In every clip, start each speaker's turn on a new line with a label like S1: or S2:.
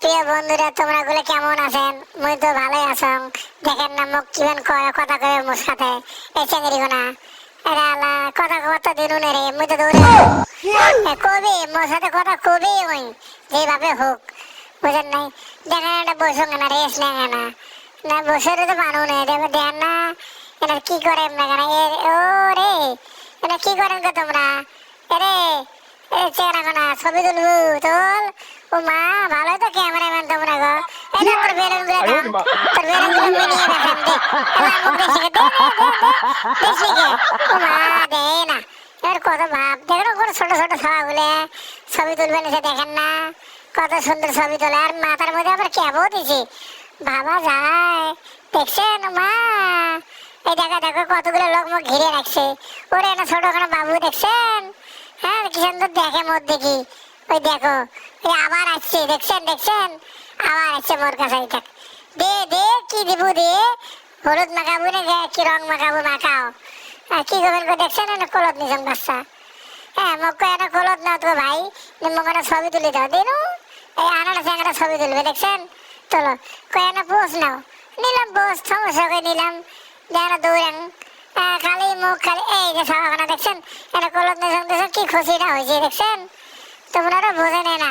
S1: প্রিয় বন্ধুরা তোমরা গুলো কেমন আছেন? মুই তো ভালোই আছং দেখেন না, মুখ কিবেন কয়, কথা কয়ে মোর এই চেঙ্গরি গোনা। এরা আলা কথা কত দিন রে। মুই তো দৌড়ে কবি, মোর সাথে কথা কবি ওই, যেভাবে হোক। বুঝেন নাই? দেখেন একটা বসুন না, রেস নেয় না। না, বসে তো মানুষ নেই দেখো, দেখেন না এটা কি করে না কেন? ও রে এটা কি করেন গো তোমরা? এরে চেহারা কোনা ছবি তুলবু, তোল। ও মা, ভালোই তো না না কত দেখেন না না কত সুন্দর ছবি তোলে আর মাথার মধ্যে আবার দিছি ভাবা যায় দেখছেন মা এই দেখো দেখো কতগুলো লোক মুখ ঘিরে রাখছে ওরে একটা ছোট বাবু দেখছেন হ্যাঁ কি? সুন্দর দেখে মোর দেখি ওই দেখো ওই আবার আসছে, দেখছেন দেখছেন? আবার আসছে মোর কাছে দেখ। দে দে, কি দিব দে? হলুদ মাখাবো না কি রং মাখাবো মাখাও। কি করবেন গো দেখছেন না কলত নিছেন বাচ্চা? হ্যাঁ মোক কয় একটা কলত না তো ভাই মোক ছবি তুলে দাও দিনু এই আনাটা স্যাংটা ছবি তুলবে, দেখছেন? চলো কয় একটা পোস্ট নাও। নিলাম পোস্ট সমস্যা করে নিলাম। যেন দৌড়ান। খালি মুখ খালি, এই যে সবাখানা দেখছেন? এটা কলত নিছেন দেখছেন? কি খুশিটা হয়েছে, দেখছেন? তোমরা তো বোঝে না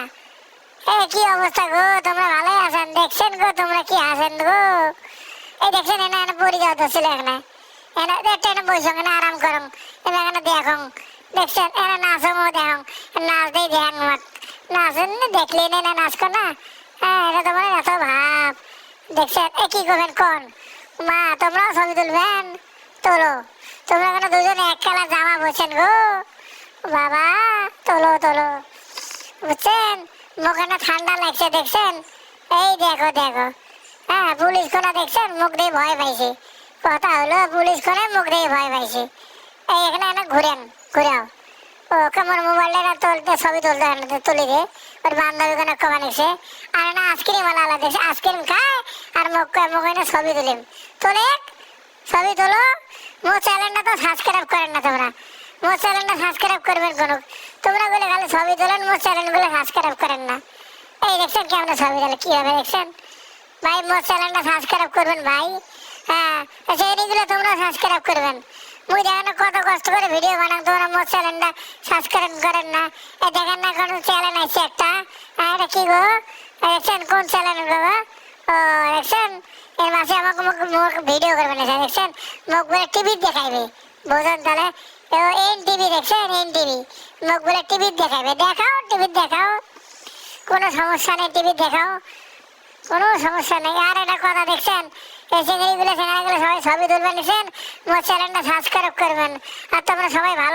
S1: এ, কি অবস্থা গো? তোমরা ভালো আছেন? দেখছেন গো? তোমরা কি আছেন গো? এই দেখছেন, এনা এনা পড়ি যাও তো ছিল এখানে। এনা দেখতে এনা বসে, এখানে আরাম করুন। এনা, এখানে দেখুন। দেখছেন? এনা নাচও দেখুন। নাচ দেই দেখুন মত নাচেন না, দেখলে না না নাচ কর না? হ্যাঁ এটা তোমার এত ভাব। দেখছেন? এ, কি করবেন? কোন? মা, তোমরাও ছবি তুলবেন? তোলো। তোমরা এখানে দুজনে এক কালার জামা বলছেন গো। বাবা, তোলো তোলো। বুঝছেন? মুখে না ঠান্ডা লাগছে, দেখছেন? এই দেখো দেখো। হ্যাঁ পুলিশ কোনা দেখছেন? মুখ দিয়ে ভয় পাইছে। কথা হলো পুলিশ কোনে মুখ দিয়ে ভয় পাইছে। এই, এখানে এনে ঘুরেন, ঘুরাও। ও, কেমন মোবাইলটা তুলতে, ছবি তুলতে তুলি দে ওর বান্ধবী কোনো কমা নিছে আর না আইসক্রিম ওলা আলাদা, দেখছে আইসক্রিম খায়, আর মুখ মুখ ছবি তুলিম। তোলে ছবি তোলো। মো চ্যানেলটা তো সাবস্ক্রাইব করেন না তোমরা। মো চ্যানেলটা সাবস্ক্রাইব করবেন কোনো তোমরা বলে খালি ছবি তোলেন মো চ্যানেলগুলো সাবস্ক্রাইব করেন না। এই দেখছেন কেমন ছবি তোলে, কীভাবে দেখছেন? ভাই, মোর চ্যানেলটা সাবস্ক্রাইব করবেন ভাই। হ্যাঁ সেইগুলো তোমরা সাবস্ক্রাইব করবেন। মুই দেখেন কত কষ্ট করে ভিডিও বানান তোমরা মোর চ্যানেলটা সাবস্ক্রাইব করেন না। এ দেখেন না কোন চ্যানেল আছে একটা। হ্যাঁ এটা কি গো? দেখছেন কোন চ্যানেল গো ও, দেখছেন? এর মাসে আমাকে ভিডিও করবেন দেখছেন? মুখ বলে টিভি দেখাইবে। বুঝুন তাহলে? টিভি দেখাইবে দেখাও, টিভি দেখাও। কোনো সমস্যা নেই, টিভি দেখাও। কোনো সমস্যা নেই। আর একটা কথা দেখছেন সবাই ছবি তুলবেন করবেন। আর তোমরা সবাই ভালো